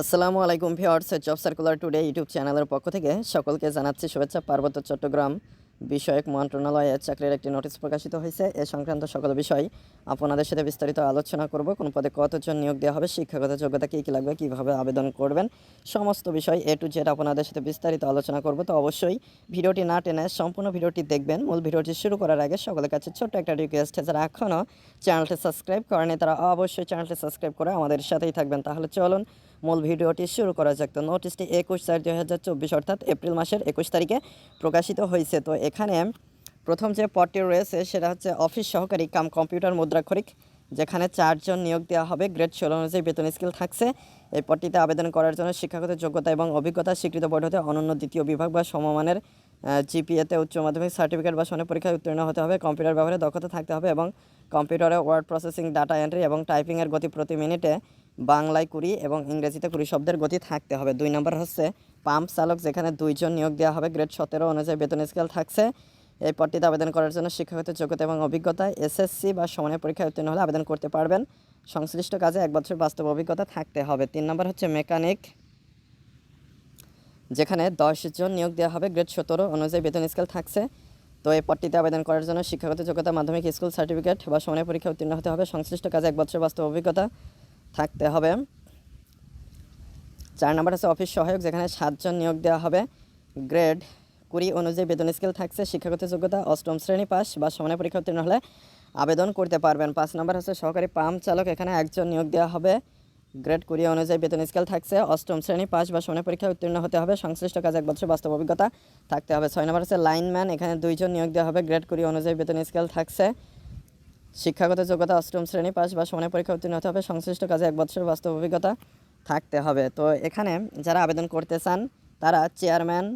আসসালামু আলাইকুম viewers job circular today YouTube চ্যানেলের পক্ষ থেকে সকলকে জানাচ্ছি শুভেচ্ছা। পার্বত্য চট্টগ্রাম বিষয়ক মন্ত্রণালয়ে চাকরির একটি নোটিশ প্রকাশিত হয়েছে। এ সংক্রান্ত সকল বিষয় আপনাদের সাথে বিস্তারিত আলোচনা করব। কোন পদে কতজন নিয়োগ দেওয়া হবে, শিক্ষাগত যোগ্যতা কী কী লাগবে, কীভাবে আবেদন করবেন, সমস্ত বিষয় এ টু জেড আপনাদের সাথে বিস্তারিত আলোচনা করব। তো অবশ্যই ভিডিওটি না টেনে সম্পূর্ণ ভিডিওটি দেখবেন। মূল ভিডিওটি শুরু করার আগে সকলের কাছে ছোট্ট একটা রিকোয়েস্ট যারা এখনও চ্যানেলটি সাবস্ক্রাইব করেনি তারা অবশ্যই চ্যানেলটি সাবস্ক্রাইব করে আমাদের সাথেই থাকবেন। তাহলে চলুন মূল ভিডিওটি শুরু করা যাক। তো নোটিশটি একুশ চার দুই অর্থাৎ এপ্রিল মাসের একুশ তারিখে প্রকাশিত হয়েছে। তো এখানে প্রথম যে পদটি রয়েছে, সেটা হচ্ছে অফিস সহকারী কাম কম্পিউটার মুদ্রাক্ষরিক, যেখানে চারজন নিয়োগ দেওয়া হবে। গ্রেড ষোলো অনুযায়ী বেতন স্কেল থাকছে। এই পদটিতে আবেদন করার জন্য শিক্ষাগত যোগ্যতা এবং অভিজ্ঞতা স্বীকৃত বোর্ড হতে অনন্য দ্বিতীয় বিভাগ বা সমমানের জিপিএতে উচ্চ মাধ্যমিক সার্টিফিকেট বা সনের পরীক্ষায় উত্তীর্ণ হতে হবে। কম্পিউটার ব্যবহারে দক্ষতা থাকতে হবে এবং কম্পিউটারে ওয়ার্ড প্রসেসিং ডাটা এন্ট্রি এবং টাইপিংয়ের গতি প্রতি মিনিটে বাংলায় কুড়ি এবং ইংরেজিতে কুড়ি শব্দের গতি থাকতে হবে। দুই নম্বর হচ্ছে পাম্প চালক, যেখানে দুইজন নিয়োগ দেওয়া হবে, গ্রেড সতেরো অনুযায়ী বেতন স্কেল থাকছে। এই পদটিতে আবেদন করার জন্য শিক্ষাগত যোগ্যতা এবং অভিজ্ঞতা, এসএসসি বা সমানের পরীক্ষায় উত্তীর্ণ হলে আবেদন করতে পারবেন। সংশ্লিষ্ট কাজে এক বছর বাস্তব অভিজ্ঞতা থাকতে হবে। তিন নম্বর হচ্ছে মেকানিক, যেখানে জন নিয়োগ দেওয়া হবে, গ্রেড সতেরো অনুযায়ী বেতন স্কেল থাকছে। তো এই পদটিতে আবেদন করার জন্য শিক্ষাগত যোগ্যতা, মাধ্যমিক স্কুল সার্টিফিকেট বা সমানের পরীক্ষা উত্তীর্ণ হতে হবে। সংশ্লিষ্ট কাজে এক বছর বাস্তব অভিজ্ঞতা। থাকতে হবে। চার নম্বর হচ্ছে অফিস সহায়ক, যেখানে সাতজন নিয়োগ দেওয়া হবে। গ্রেড কুড়ি অনুযায়ী বেতন স্কেল থাকছে, শিক্ষাগত যোগ্যতা অষ্টম শ্রেণি পাস বা সমানের পরীক্ষা উত্তীর্ণ হলে আবেদন করতে পারবেন। পাঁচ নম্বর হচ্ছে সহকারী পাম্প চালক, এখানে একজন নিয়োগ দেওয়া হবে। গ্রেড কুড়ি অনুযায়ী বেতন স্কেল থাকছে, অষ্টম শ্রেণি পাস বা সমানের পরীক্ষায় উত্তীর্ণ হতে হবে। সংশ্লিষ্ট কাজে এক বছর বাস্তব অভিজ্ঞতা থাকতে হবে। ছয় নম্বর হচ্ছে লাইনম্যান, এখানে দুইজন নিয়োগ দেওয়া হবে। গ্রেড কুড়ি অনুযায়ী বেতন স্কেল থাকছে। শিক্ষাগত যোগ্যতা অষ্টম শ্রেণি পাস বা সমানের পরীক্ষা উত্তীর্ণ হতে হবে। সংশ্লিষ্ট কাজে এক বছর বাস্তব অভিজ্ঞতা থাকতে হবে। তো এখানে যারা আবেদন করতে চান, তারা চেয়ারম্যান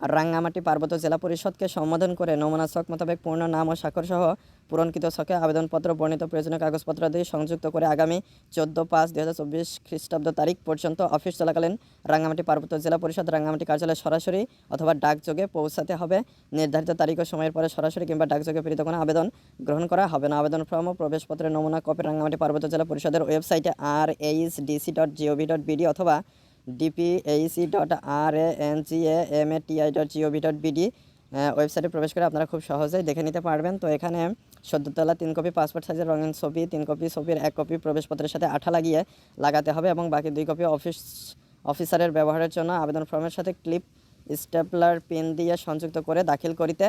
রাঙ্গামাটি পার্বত্য জেলা পরিষদকে সম্বোধন করে নমুনা ছক মোতাবেক পূর্ণ নাম ও স্বাক্ষর সহ পূরণকৃত ছকে আবেদনপত্র, বর্ণিত প্রয়োজনীয় কাগজপত্র দিয়ে সংযুক্ত করে আগামী চোদ্দ পাঁচ দুই হাজার চব্বিশ খ্রিস্টাব্দ তারিখ পর্যন্ত অফিস চলাকালীন রাঙ্গামাটি পার্বত্য জেলা পরিষদ রাঙ্গামাটি কার্যালয়ে সরাসরি অথবা ডাকযোগে পৌঁছাতে হবে। নির্ধারিত তারিখ ও সময়ের পরে সরাসরি কিংবা ডাকযোগে প্রেরিত কোনো আবেদন গ্রহণ করা হবে না। আবেদন ফর্ম ও প্রবেশপত্রের নমুনা কপি রাঙ্গামাটি পার্বত্য জেলা পরিষদের ওয়েবসাইটে R H DC dot GOV dot BD অথবা DPAC dot R A N G A M A TI dot GOV dot BD ওয়েবসাইটে প্রবেশ করে আপনারা খুব সহজেই দেখে নিতে পারবেন। তো এখানে সদ্যতলা তিন কপি পাসপোর্ট সাইজের রঙিন ছবি, তিন কপি ছবির এক কপি প্রবেশপত্রের সাথে আঠা লাগিয়ে লাগাতে হবে এবং বাকি দুই কপি অফিস অফিসারের ব্যবহারের জন্য আবেদন ফর্মের সাথে ক্লিপ স্টেপলার পেন দিয়ে সংযুক্ত করে দাখিল করিতে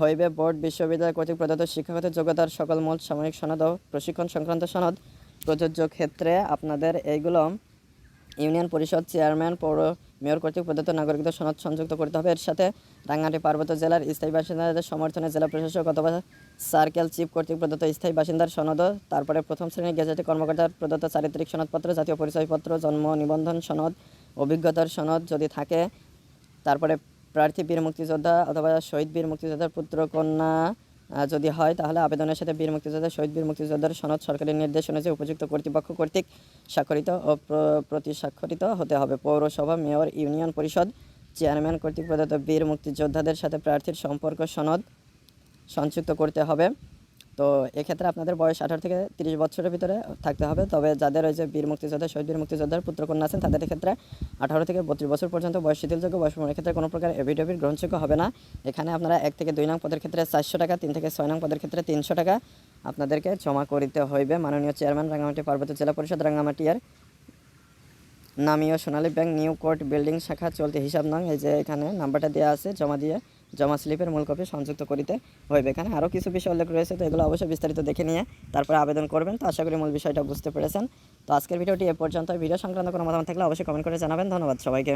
হইবে। বোর্ড, বিশ্ববিদ্যালয়, কর্তৃক প্রদত্ত শিক্ষাগত যোগ্যতার সকল মূল সাময়িক সনদ ও প্রশিক্ষণ সংক্রান্ত সনদ প্রযোজ্য ক্ষেত্রে আপনাদের এইগুলো ইউনিয়ন পরিষদ চেয়ারম্যান, পৌর মেয়র কর্তৃক প্রদত্ত নাগরিকদের সনদ সংযুক্ত করতে হবে। এর সাথে রাঙ্গামাটি পার্বত্য জেলার স্থায়ী বাসিন্দাদের সমর্থনে জেলা প্রশাসক অথবা সার্কেল চিফ কর্তৃক প্রদত্ত স্থায়ী বাসিন্দার সনদ তারপরে প্রথম শ্রেণির গেজেটে কর্মকর্তার প্রদত্ত চারিত্রিক সনদপত্র, জাতীয় পরিচয়পত্র, জন্ম নিবন্ধন সনদ, অভিজ্ঞতার সনদ যদি থাকে, তারপরে প্রার্থী বীর মুক্তিযোদ্ধা অথবা শহীদ বীর মুক্তিযোদ্ধার পুত্র, কন্যা যদি হয় তাহলে আবেদনের সাথে বীর মুক্তিযোদ্ধা, শহীদ বীর মুক্তিযোদ্ধার সনদ সরকারি নির্দেশ অনুযায়ী উপযুক্ত কর্তৃপক্ষ কর্তৃক স্বাক্ষরিত ও প্র- প্রতি স্বাক্ষরিত হতে হবে। পৌরসভা, মেয়র, ইউনিয়ন পরিষদ, চেয়ারম্যান কর্তৃক প্রদত্ত বীর মুক্তিযোদ্ধাদের সাথে প্রার্থীর সম্পর্ক সনদ সংযুক্ত করতে হবে। তো এক্ষেত্রে আপনাদের বয়স আঠারো থেকে তিরিশ বছরের ভিতরে থাকতে হবে। তবে যাদের ওই যে বীর মুক্তিযোদ্ধা, শহীদ বীর মুক্তিযোদ্ধার পুত্রকন্যা আছেন, তাদের ক্ষেত্রে আঠারো থেকে বত্রিশ বছর পর্যন্ত বয়স শিথিলযোগ্য। বয়স প্রমাণের ক্ষেত্রে কোনো প্রকার এভিডেভিট গ্রহণযোগ্য হবে না। এখানে আপনারা এক থেকে দুই নং পদের ক্ষেত্রে চারশো টাকা, তিন থেকে ছয় নং পদের ক্ষেত্রে তিনশো টাকা আপনাদেরকে জমা করিতে হইবে। মাননীয় চেয়ারম্যান, রাঙ্গামাটি পার্বত্য জেলা পরিষদ, রাঙ্গামাটিয়ার নামীয় Sonali bank, new court building শাখা, চলতি হিসাব নং, এই যে এখানে নাম্বারটা দেওয়া আছে, জমা দিয়ে জমা স্লিপের মূল কপি সংযুক্ত করিতে হইবে। এখানে আরও কিছু বিষয় উল্লেখ রয়েছে, তো এগুলো অবশ্যই বিস্তারিত দেখে নিয়ে তারপরে আবেদন করবেন। তো আশা করি মূল বিষয়টা বুঝতে পেরেছেন। তো আজকের ভিডিওটি এ পর্যন্ত ভিডিও সংক্রান্ত কোনো মতামত থাকলে অবশ্যই কমেন্ট করে জানাবেন। ধন্যবাদ সবাইকে।